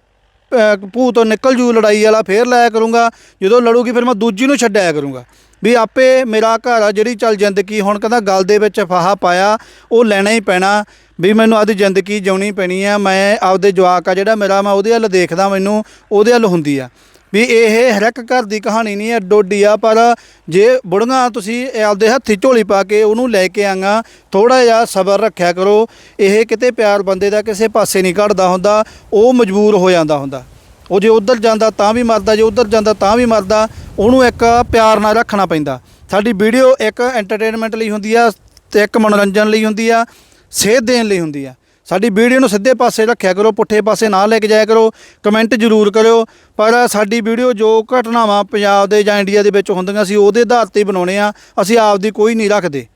ਅਹ, ਭੂਤ ਨਿਕਲ ਜੂ ਲੜਾਈ ਵਾਲਾ ਫੇਰ ਲਾਇਆ ਕਰੂੰਗਾ ਜਦੋਂ ਲੜੂਗੀ ਫਿਰ ਮੈਂ ਦੂਜੀ ਨੂੰ ਛੱਡਿਆ ਕਰੂੰਗਾ। ਵੀ ਆਪੇ ਮੇਰਾ ਘਰ ਆ ਜਿਹੜੀ ਚੱਲ ਜ਼ਿੰਦਗੀ ਹੁਣ ਕਹਿੰਦਾ ਗੱਲ ਦੇ ਵਿੱਚ ਫਾਹਾ ਪਾਇਆ ਉਹ ਲੈਣਾ ਹੀ ਪੈਣਾ ਵੀ ਮੈਨੂੰ ਆਪਦੀ ਜ਼ਿੰਦਗੀ ਜਿਉਣੀ ਪੈਣੀ ਆ ਮੈਂ ਆਪਦੇ ਜਵਾਕ ਆ ਜਿਹੜਾ ਮੇਰਾ ਮੈਂ ਉਹਦੇ ਵੱਲ ਦੇਖਦਾ ਮੈਨੂੰ ਉਹਦੇ ਵੱਲ ਹੁੰਦੀ ਆ। ਵੀ ਇਹ ਹਰ ਇੱਕ ਘਰ ਦੀ ਕਹਾਣੀ ਨਹੀਂ ਹੈ, ਡੋਡੀ ਆ, ਪਰ ਜੇ ਬੁੜੀਆਂ ਤੁਸੀਂ ਆਪਦੇ ਹੱਥੀ ਝੋਲੀ ਪਾ ਕੇ ਉਹਨੂੰ ਲੈ ਕੇ ਆਂਗਾ ਥੋੜਾ ਜਿਹਾ ਸਬਰ ਰੱਖਿਆ ਕਰੋ। ਇਹ ਕਿਤੇ ਪਿਆਰ ਬੰਦੇ ਦਾ ਕਿਸੇ ਪਾਸੇ ਨਹੀਂ ਘੜਦਾ ਹੁੰਦਾ, ਉਹ ਮਜਬੂਰ ਹੋ ਜਾਂਦਾ ਹੁੰਦਾ। ਉਹ ਜੇ ਉਧਰ ਜਾਂਦਾ ਤਾਂ ਵੀ ਮਰਦਾ, ਜੇ ਉਧਰ ਜਾਂਦਾ ਤਾਂ ਵੀ ਮਰਦਾ, ਉਹਨੂੰ ਇੱਕ ਪਿਆਰ ਨਾਲ ਰੱਖਣਾ ਪੈਂਦਾ। ਸਾਡੀ ਵੀਡੀਓ ਇੱਕ ਐਂਟਰਟੇਨਮੈਂਟ ਲਈ ਹੁੰਦੀ ਆ, ਤੇ ਇੱਕ ਮਨੋਰੰਜਨ ਲਈ ਹੁੰਦੀ ਆ, ਸੇਧ ਦੇਣ ਲਈ ਹੁੰਦੀ ਆ। ਸਾਡੀ ਵੀਡੀਓ ਨੂੰ ਸਿੱਧੇ ਪਾਸੇ ਰੱਖਿਆ ਕਰੋ, ਪੁੱਠੇ ਪਾਸੇ ਨਾ ਲੈ ਕੇ ਜਾਇਆ ਕਰੋ ਕਮੈਂਟ ਜ਼ਰੂਰ ਕਰਿਓ। ਪਰ ਸਾਡੀ ਵੀਡੀਓ ਜੋ ਘਟਨਾਵਾਂ ਪੰਜਾਬ ਦੇ ਜਾਂ ਇੰਡੀਆ ਦੇ ਵਿੱਚ ਹੁੰਦੀਆਂ ਸੀ, ਉਹਦੇ ਆਧਾਰ ਤੇ ਬਣਾਉਣੇ ਆ। ਅਸੀਂ ਆਪਦੀ ਕੋਈ ਨਹੀਂ ਰੱਖਦੇ।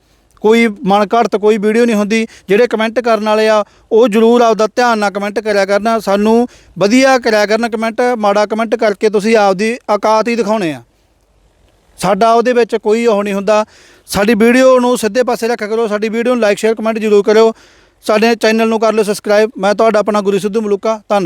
ਕੋਈ ਮਨ ਘੜਤ ਕੋਈ ਵੀਡੀਓ ਨਹੀਂ ਹੁੰਦੀ। ਜਿਹੜੇ ਕਮੈਂਟ ਕਰਨ ਵਾਲੇ ਆ, ਉਹ ਜਰੂਰ ਆਪਦਾ ਧਿਆਨ ਨਾਲ ਕਮੈਂਟ ਕਰਿਆ ਕਰਨਾ। ਸਾਨੂੰ ਵਧੀਆ ਕਰਿਆ ਕਰਨ ਕਮੈਂਟ ਮਾੜਾ ਕਮੈਂਟ ਕਰਕੇ ਤੁਸੀਂ ਆਪਦੀ ਔਕਾਤ ਹੀ ਦਿਖਾਉਣੇ ਆ। ਸਾਡਾ ਉਹਦੇ ਵਿੱਚ ਕੋਈ ਉਹ ਨਹੀਂ ਹੁੰਦਾ। ਸਾਡੀ ਵੀਡੀਓ ਨੂੰ ਸਿੱਧੇ ਪਾਸੇ ਰੱਖਿਆ ਕਰੋ। ਸਾਡੀ ਵੀਡੀਓ ਨੂੰ ਲਾਈਕ ਸ਼ੇਅਰ ਕਮੈਂਟ ਜ਼ਰੂਰ ਕਰਿਓ। ਸਾਡੇ ਚੈਨਲ ਨੂੰ ਕਰ ਲਓ ਸਬਸਕ੍ਰਾਈਬ। ਮੈਂ ਤੁਹਾਡਾ ਆਪਣਾ ਗੁਰੂ ਸਿੱਧੂ ਮਲੂਕਾ। ਧੰਨਵਾਦ।